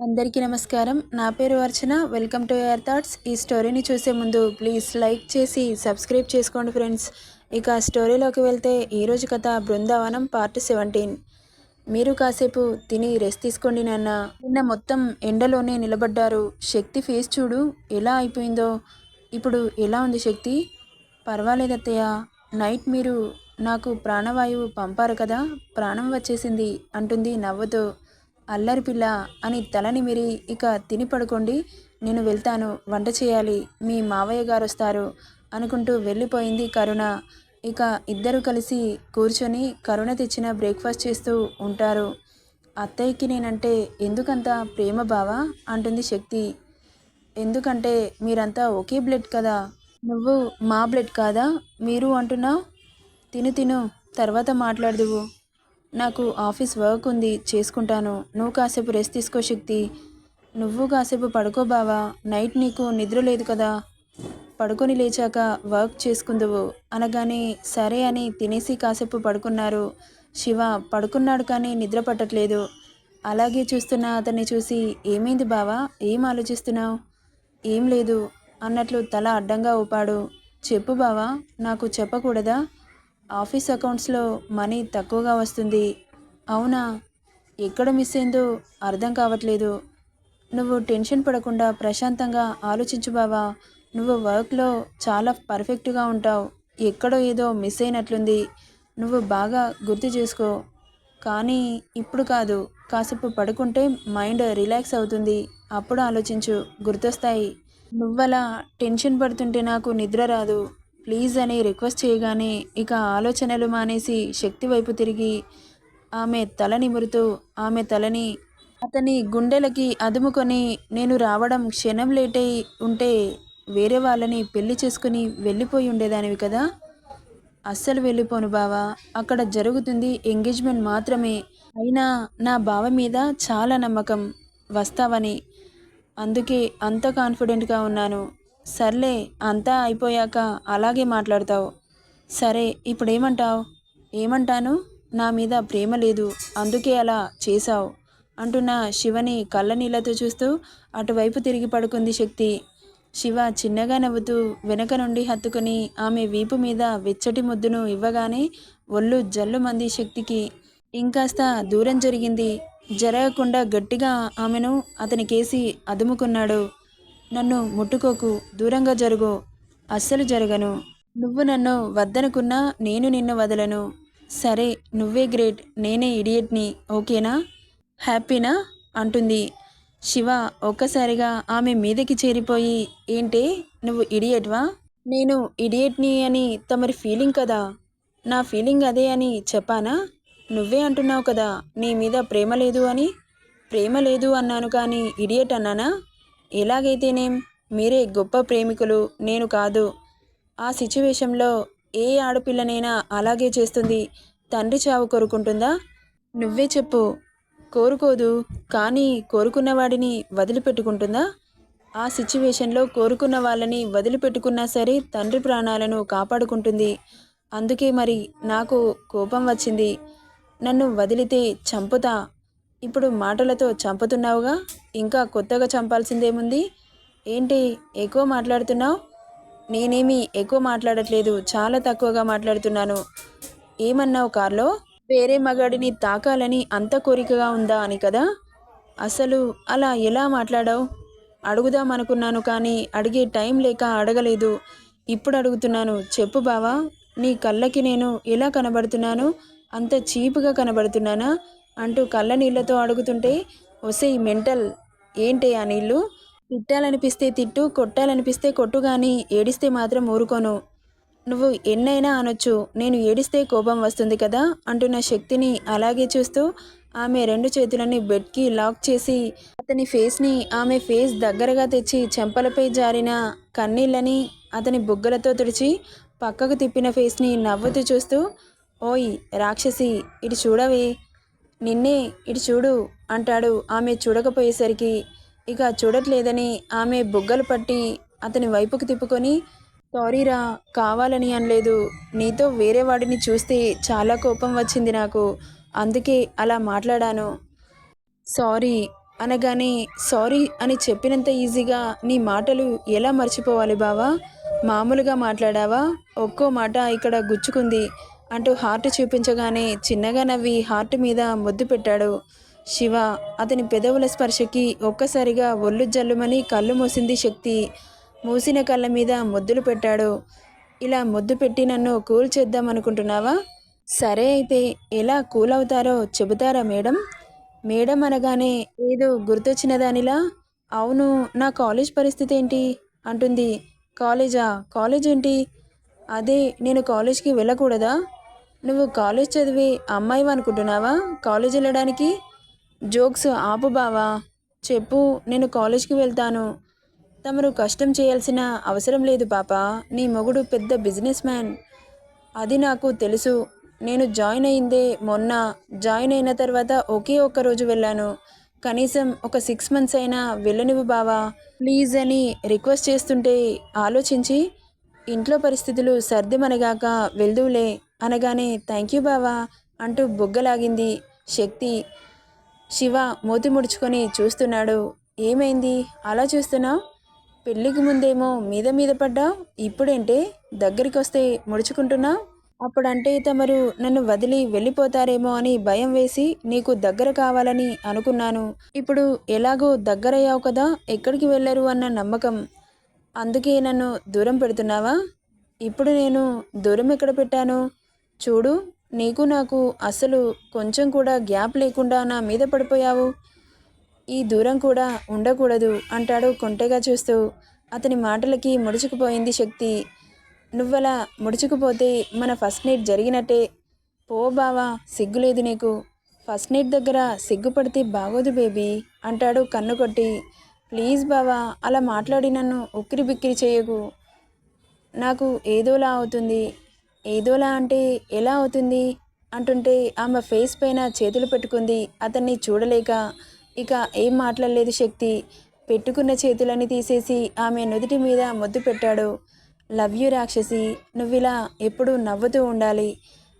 అందరికీ నమస్కారం. నా పేరు Archana. Welcome to air thoughts. ఈ స్టోరీని చూసే ముందు ప్లీజ్ లైక్ చేసి సబ్స్క్రైబ్ చేసుకోండి ఫ్రెండ్స్. ఇక స్టోరీలోకి వెళ్తే ఈరోజు కథ బృందావనం పార్ట్ సెవెంటీన్. మీరు కాసేపు తిని రెస్ట్ తీసుకోండి నాన్న. నిన్న మొత్తం ఎండలోనే నిలబడ్డారు. శక్తి ఫేస్ చూడు ఎలా అయిపోయిందో. ఇప్పుడు ఎలా ఉంది శక్తి? పర్వాలేదత్తయ్య నైట్ మీరు నాకు ప్రాణవాయువు పంపారు కదా ప్రాణం వచ్చేసింది అంటుంది నవ్వుతూ. అల్లరి పిల్ల అని తలని మిరి ఇక తిని పడుకోండి. నేను వెళ్తాను. వంట చేయాలి. మీ మావయ్య గారు వస్తారు అనుకుంటూ వెళ్ళిపోయింది కరుణ. ఇక ఇద్దరు కలిసి కూర్చొని కరుణ తెచ్చిన బ్రేక్ఫాస్ట్ చేస్తూ ఉంటారు. అత్తయ్యకి నేనంటే ఎందుకంత ప్రేమ బావా? అంటుంది శక్తి. ఎందుకంటే మీరంతా ఒకే బ్లడ్ కదా? నువ్వు మా బ్లడ్ కాదా? మీరు అంటున్నావు? తిను తిను. తర్వాత మాట్లాడదువు. నాకు ఆఫీస్ వర్క్ ఉంది చేసుకుంటాను. నువ్వు కాసేపు రెస్ట్ తీసుకో శక్తి. నువ్వు కాసేపు పడుకో బావా. నైట్ నీకు నిద్ర లేదు కదా. పడుకొని లేచాక వర్క్ చేసుకుందువు. అనగానే సరే అని తినేసి కాసేపు పడుకున్నారు. శివ పడుకున్నాడు కానీ నిద్ర పట్టట్లేదు. అలాగే చూస్తున్న అతన్ని చూసి ఏమైంది బావా? ఏం ఆలోచిస్తున్నావు? ఏం లేదు. అన్నట్లు తల అడ్డంగా ఊపాడు. చెప్పు బావా నాకు చెప్పకూడదా? ఆఫీస్ అకౌంట్స్లో మనీ తక్కువగా వస్తుంది. అవునా? ఎక్కడ మిస్ అయిందో అర్థం కావట్లేదు. నువ్వు టెన్షన్ పడకుండా ప్రశాంతంగా ఆలోచించు బావా. నువ్వు వర్క్లో చాలా పర్ఫెక్ట్గా ఉంటావు. ఎక్కడో ఏదో మిస్ అయినట్లుంది. నువ్వు బాగా గుర్తు చేసుకో. కానీ ఇప్పుడు కాదు. కాసేపు పడుకుంటే మైండ్ రిలాక్స్ అవుతుంది. అప్పుడు ఆలోచించు. గుర్తొస్తాయి. నువ్వలా టెన్షన్ పడుతుంటే నాకు నిద్ర రాదు. ప్లీజ్ అని రిక్వెస్ట్ చేయగానే ఇక ఆలోచనలు మానేసి శక్తి వైపు తిరిగి ఆమె తల నిమురుతూ ఆమె తలని అతని గుండెలకి అదుముకొని నేను రావడం క్షణం లేట్ అయి ఉంటే వేరే వాళ్ళని పెళ్ళి చేసుకుని వెళ్ళిపోయి ఉండేదానివి కదా. అస్సలు వెళ్ళిపోను బావా అక్కడ జరుగుతుంది ఎంగేజ్మెంట్ మాత్రమే. అయినా నా బావ మీద చాలా నమ్మకం వస్తావని అందుకే అంత కాన్ఫిడెంట్గా ఉన్నాను. సర్లే అంతా అయిపోయాక అలాగే మాట్లాడతావు. సరే ఇప్పుడేమంటావు? ఏమంటాను? నా మీద ప్రేమ లేదు అందుకే అలా చేశావు అంటున్న శివని కళ్ళ నీళ్ళతో చూస్తూ అటువైపు తిరిగి పడుకుంది శక్తి. శివ చిన్నగా నవ్వుతూ వెనక నుండి హత్తుకుని ఆమె వీపు మీద వెచ్చటి ముద్దును ఇవ్వగానే ఒళ్ళు జల్లు మంది శక్తికి. ఇంకాస్త దూరం జరిగింది. జరగకుండా గట్టిగా ఆమెను అతనికేసి అదుముకున్నాడు. నన్ను ముట్టుకోకు దూరంగా జరుగు అస్సలు జరగను. నువ్వు నన్ను వద్దనుకున్నా నేను నిన్ను వదలను. సరే నువ్వే గ్రేట్ నేనే ఇడియట్ని ఓకేనా? హ్యాపీనా? అంటుంది. శివ ఒక్కసారిగా ఆమె మీదకి చేరిపోయి ఏంటే నువ్వు ఇడియట్వా? నేను ఇడియట్ని అని తమరి ఫీలింగ్ కదా? నా ఫీలింగ్ అదే అని చెప్పానా? నువ్వే అంటున్నావు కదా నీ మీద ప్రేమ లేదు అని? ప్రేమ లేదు అన్నాను కానీ ఇడియట్ అన్నానా? ఎలాగైతేనేం మీరే గొప్ప ప్రేమికులు నేను కాదు. ఆ సిచ్యువేషన్లో ఏ ఆడపిల్లనైనా అలాగే చేస్తుంది. తండ్రి చావు కోరుకుంటుందా? నువ్వే చెప్పు. కోరుకోదు కానీ కోరుకున్న వాడిని వదిలిపెట్టుకుంటుందా? ఆ సిచ్యువేషన్లో కోరుకున్న వాళ్ళని వదిలిపెట్టుకున్నా సరే తండ్రి ప్రాణాలను కాపాడుకుంటుంది. అందుకే మరి నాకు కోపం వచ్చింది. నన్ను వదిలితే చంపుతా ఇప్పుడు మాటలతో చంపుతున్నావుగా? ఇంకా కొత్తగా చంపాల్సిందేముంది? ఏంటి ఎక్కువ మాట్లాడుతున్నావు? నేనేమి ఎక్కువ మాట్లాడట్లేదు చాలా తక్కువగా మాట్లాడుతున్నాను. ఏమన్నావు కార్లో? వేరే మగాడిని తాకాలని అంత కోరికగా ఉందా అని కదా? అసలు అలా ఎలా మాట్లాడావు? అడుగుదాం అనుకున్నాను కానీ అడిగే టైం లేక అడగలేదు. ఇప్పుడు అడుగుతున్నాను చెప్పు బావా నీ కళ్ళకి నేను ఎలా కనబడుతున్నాను? అంత చీపుగా కనబడుతున్నానా? అంటూ కళ్ళ నీళ్ళతో అడుగుతుంటే వసే మెంటల్ ఏంటి ఆ నీళ్ళు? తిట్టాలనిపిస్తే తిట్టు కొట్టాలనిపిస్తే కొట్టు కానీ ఏడిస్తే మాత్రం ఊరుకోను. నువ్వు ఎన్నైనా అనొచ్చు నేను ఏడిస్తే కోపం వస్తుంది కదా అంటున్న శక్తిని అలాగే చూస్తూ ఆమె రెండు చేతులని బెడ్కి లాక్ చేసి అతని ఫేస్ని ఆమె ఫేస్ దగ్గరగా తెచ్చి చెంపలపై జారిన కన్నీళ్ళని అతని బుగ్గలతో తుడిచి పక్కకు తిప్పిన ఫేస్ని నవ్వుతూ చూస్తూ ఓయ్ రాక్షసి ఇటు చూడవే నిన్నే ఇటు చూడు అంటాడు. ఆమె చూడకపోయేసరికి ఇక చూడట్లేదని ఆమె బుగ్గలు పట్టి అతని వైపుకు తిప్పుకొని సారీరా కావాలని అనలేదు. నీతో వేరే వాడిని చూస్తే చాలా కోపం వచ్చింది నాకు. అందుకే అలా మాట్లాడాను. సారీ అనగానే సారీ అని చెప్పినంత ఈజీగా నీ మాటలు ఎలా మర్చిపోవాలి బావా? మామూలుగా మాట్లాడావా? ఒక్కో మాట ఇక్కడ గుచ్చుకుంది. అంటూ హార్ట్ చూపించగానే చిన్నగా నవ్వి హార్ట్ మీద ముద్దు పెట్టాడు. శివ అతని పెదవుల స్పర్శకి ఒక్కసారిగా ఒళ్ళు జల్లుమని కళ్ళు మూసింది శక్తి. మూసిన కళ్ళ మీద ముద్దులు పెట్టాడు. ఇలా ముద్దు పెట్టి నన్ను కూల్ చేద్దాం అనుకుంటున్నావా? సరే అయితే ఎలా కూల్ అవుతారో చెబుతారా మేడం? మేడం అనగానే ఏదో గుర్తొచ్చిన దానిలా అవును నా కాలేజ్ పరిస్థితి ఏంటి? అంటుంది. కాలేజా? కాలేజ్ ఏంటి? అదే నేను కాలేజ్కి వెళ్ళకూడదా? నువ్వు కాలేజ్ చదివి అమ్మాయి అనుకుంటున్నావా? కాలేజ్ వెళ్ళడానికి? జోక్స్ ఆపు బావా. చెప్పు నేను కాలేజ్కి వెళ్తాను. తమరు కష్టం చేయాల్సిన అవసరం లేదు పాప. నీ మొగుడు పెద్ద బిజినెస్ మ్యాన్. అది నాకు తెలుసు. నేను జాయిన్ అయిందే మొన్న. జాయిన్ అయిన తర్వాత ఒకే ఒక్క రోజు వెళ్ళాను. కనీసం ఒక సిక్స్ మంత్స్ అయినా వెళ్ళనివ్వు బావా. ప్లీజ్ అని రిక్వెస్ట్ చేస్తుంటే ఆలోచించి ఇంట్లో పరిస్థితులు సర్దిమనగాక వెళ్దువులే అనగానే థ్యాంక్ యూ బావా అంటూ బుగ్గలాగింది శక్తి. శివ మూతి ముడుచుకొని చూస్తున్నాడు. ఏమైంది? అలా చూస్తున్నావు? పెళ్ళికి ముందేమో మీద మీద పడ్డా ఇప్పుడేంటే? దగ్గరికి వస్తే ముడుచుకుంటున్నా అప్పుడంటే తమరు నన్ను వదిలి వెళ్ళిపోతారేమో అని భయం వేసి నీకు దగ్గర కావాలని అనుకున్నాను. ఇప్పుడు ఎలాగో దగ్గరయ్యావు కదా ఎక్కడికి వెళ్ళరు అన్న నమ్మకం. అందుకే నన్ను దూరం పెడుతున్నావా? ఇప్పుడు నేను దూరం ఎక్కడ పెట్టాను? చూడు నీకు నాకు అసలు కొంచెం కూడా గ్యాప్ లేకుండా నా మీద పడిపోయావు. ఈ దూరం కూడా ఉండకూడదు అంటాడు కొంటెగా చూస్తూ. అతని మాటలకి ముడుచుకుపోయింది శక్తి. నువ్వలా ముడుచుకుపోతే మన ఫస్ట్ నైట్ జరిగినట్టే. పో బావా సిగ్గులేదు నీకు. ఫస్ట్ నైట్ దగ్గర సిగ్గుపడితే బాగోదు బేబీ అంటాడు కన్ను కొట్టి. ప్లీజ్ బావా అలా మాట్లాడి నన్ను ఉక్కిరి బిక్కిరి చేయకు. నాకు ఏదోలా అవుతుంది. ఏదోలా అంటే ఎలా అవుతుంది? అంటుంటే ఆమె ఫేస్ పైన చేతులు పెట్టుకుంది. అతన్ని చూడలేక ఇక ఏం మాట్లాడలేదు శక్తి. పెట్టుకున్న చేతులని తీసేసి ఆమె నుదుటి మీద ముద్దు పెట్టాడు. లవ్ యూ రాక్షసి నువ్విలా ఎప్పుడూ నవ్వుతూ ఉండాలి.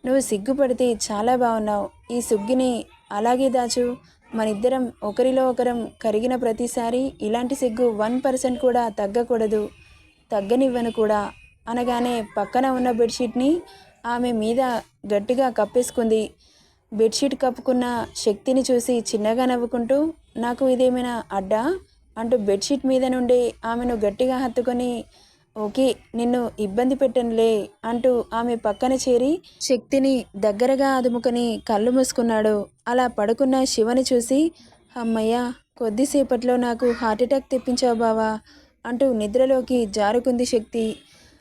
నువ్వు సిగ్గుపడితే చాలా బాగున్నావు. ఈ సుగ్గిని అలాగే దాచు. మనిద్దరం ఒకరిలో ఒకరం కరిగిన ప్రతిసారి ఇలాంటి సిగ్గు వన్ పర్సెంట్ కూడా తగ్గకూడదు. తగ్గనివ్వను కూడా. అనగానే పక్కన ఉన్న బెడ్షీట్ని ఆమె మీద గట్టిగా కప్పేసుకుంది. బెడ్షీట్ కప్పుకున్న శక్తిని చూసి చిన్నగా నవ్వుకుంటూ నాకు ఇదేమైనా అడ్డా? అంటూ బెడ్షీట్ మీద నుండి ఆమెను గట్టిగా హత్తుకొని ఓకే నిన్ను ఇబ్బంది పెట్టనులే అంటూ ఆమె పక్కన చేరి శక్తిని దగ్గరగా అదుముకొని కళ్ళు మూసుకున్నాడు. అలా పడుకున్న శివని చూసి అమ్మయ్య కొద్దిసేపట్లో నాకు హార్ట్అటాక్ తెప్పించావు బావా అంటూ నిద్రలోకి జారుకుంది శక్తి.